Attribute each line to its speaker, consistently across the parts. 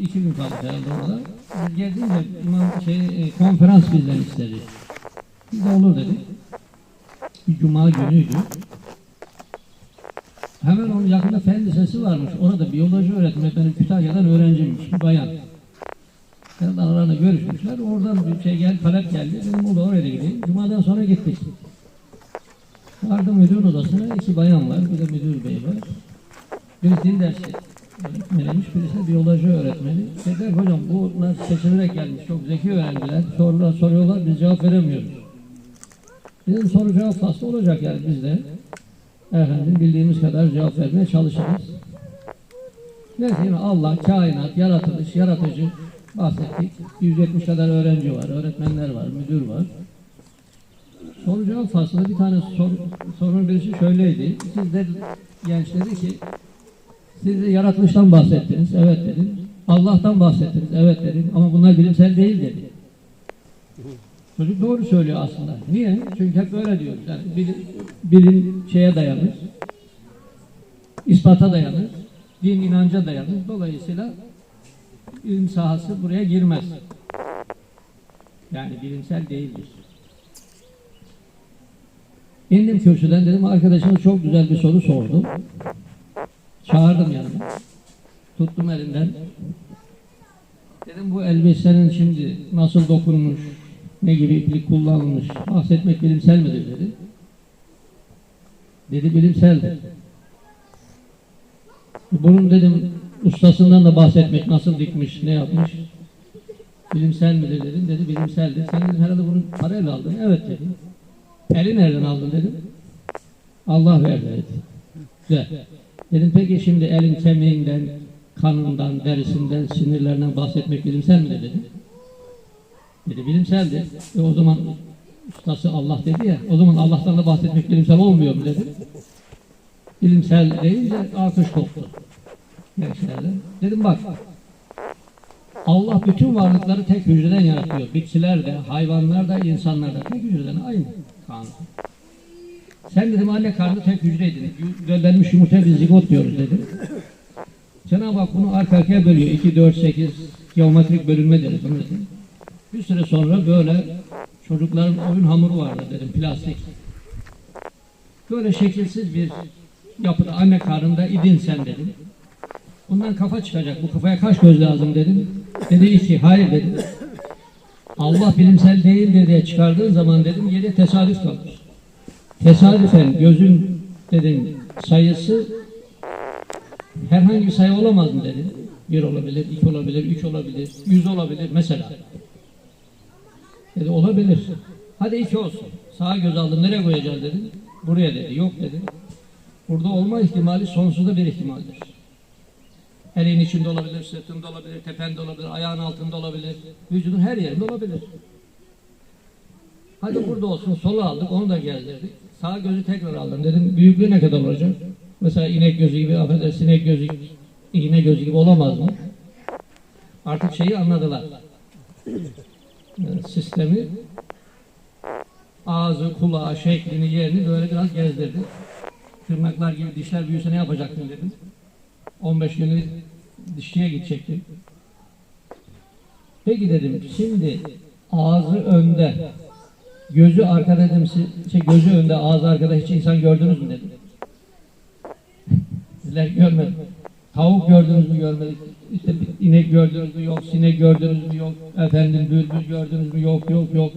Speaker 1: İki gün kaldık herhalde orada. Biz geldiğimde imam şey, e, konferans bizden istedi. Biz de olur dedik. Bir cuma günüydü. Hemen onun yakında fen lisesi varmış. Orada biyoloji öğretmeni benim Kütahya'dan öğrencimmiş. Bir bayan. Herhalde aralarında görüşmüşler. Oradan bir şey geldi, talep geldi. Dedim o da oraya gideyim. Cuma'dan sonra gittik. Vardı müdürün odasına iki bayan var. Bir de müdür bey var. Birisi din dersi öğretmeniymiş, birisi biyoloji öğretmeni. Dediler hocam bunlar seçilerek gelmiş. Çok zeki öğrenciler. Sorular soruyorlar, biz cevap veremiyoruz. Dedim soru cevap faslı olacak yani biz de. Efendim bildiğimiz kadar cevap vermeye çalışırız. Neyse yine Allah, kainat, yaratılış, yaratıcı bahsettik. 170 kadar öğrenci var, öğretmenler var, müdür var. Soru cevap faslında bir tane soru, sorunun birisi şöyleydi. Siz de genç dedi ki siz de yaratılıştan bahsettiniz. Evet dedim. Allah'tan bahsettiniz. Evet dedim. Ama bunlar bilimsel değil dedi. Çocuk doğru söylüyor aslında. Niye? Çünkü hep öyle diyoruz. Yani bilim, bilim şeye dayanır. ispata dayanır. Din inanca dayanır. Dolayısıyla ilim sahası buraya girmez. Yani bilimsel değildir. İndim kürsüden dedim arkadaşımız çok güzel bir soru sordu. Çağırdım yanıma. Tuttum elinden. Dedim bu elbisenin şimdi nasıl dokunmuş, ne gibi iplik kullanılmış, bahsetmek bilimsel midir dedi. Dedi bilimseldir. Bunun dedim ustasından da bahsetmek nasıl dikmiş, ne yapmış, bilimsel midir dedim. Dedi bilimseldir. Sen dedim herhalde bunu parayla aldın. Evet dedim. Eli nereden aldın dedim. Allah verdi dedi. Güzel. Dedim peki şimdi elin kemiğinden, kanından, derisinden, sinirlerinden bahsetmek bilimsel mi dedim. Dedi bilimseldir. E o zaman ustası Allah dedi ya, o zaman Allah'tan da bahsetmek bilimsel olmuyor mu dedim. Bilimsel deyince alkış koptu. Gençlerden. Dedim bak, Allah bütün varlıkları tek hücreden yaratıyor. Bitkiler de, hayvanlar da, insanlar da tek hücreden aynı kanun. Sen dedim anne karnı tek hücreydin. Göllenmiş yumurtaya biz zigot diyoruz dedim. Cenab-ı Hak bunu arka arkaya bölüyor. 2, 4, 8 geometrik bölünme dedim. Bir süre sonra böyle çocukların oyun hamuru vardı dedim plastik. Böyle şekilsiz bir yapıda anne karnında idin sen dedim. Bundan kafa çıkacak. Bu kafaya kaç göz lazım dedim. Dedi iki. Hayır dedim. Allah bilimsel değildir diye çıkardığın zaman dedim yedi tesadüf kalır. Tesadüfen gözün dedim sayısı herhangi bir sayı olamaz mı dedim. Bir olabilir, iki olabilir, üç olabilir, yüz olabilir mesela. Dedi olabilir. Hadi iki olsun. Sağa göz aldım nereye koyacağız dedim. Buraya dedi. Yok dedim. Burada olma ihtimali sonsuzda bir ihtimaldir. Elin içinde olabilir, sırtında olabilir, tepende olabilir, ayağın altında olabilir, vücudun her yerinde olabilir. Hadi burada olsun, solu aldık, onu da gezdirdik. Sağ gözü tekrar aldım. Dedim büyüklüğü ne kadar olacak? Mesela inek gözü gibi, affedersin sinek gözü gibi, iğne gözü gibi olamaz mı? Artık şeyi anladılar. Yani sistemi ağzı, kulağı, şeklini, yerini böyle biraz gezdirdik. Tırnaklar gibi dişler büyüse ne yapacaktın dedim. 15 günü dişçiye gidecektim. Peki dedim şimdi ağzı önde, gözü arkada dedim, şey, gözü önde, ağzı arkada hiç insan gördünüz mü dedim. Sizler görmedim. Tavuk gördünüz mü görmedik. İşte inek gördünüz mü yok, sinek gördünüz mü yok, efendim bülbül gördünüz mü yok, yok, yok.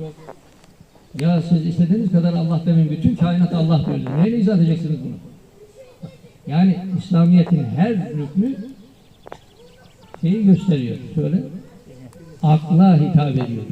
Speaker 1: Ya siz istediğiniz kadar Allah demeyin, bütün kainat Allah diyorsunuz. Neyle izah edeceksiniz bunu? Yani İslamiyet'in her rükmü şeyi gösteriyor. Şöyle akla hitap ediyor.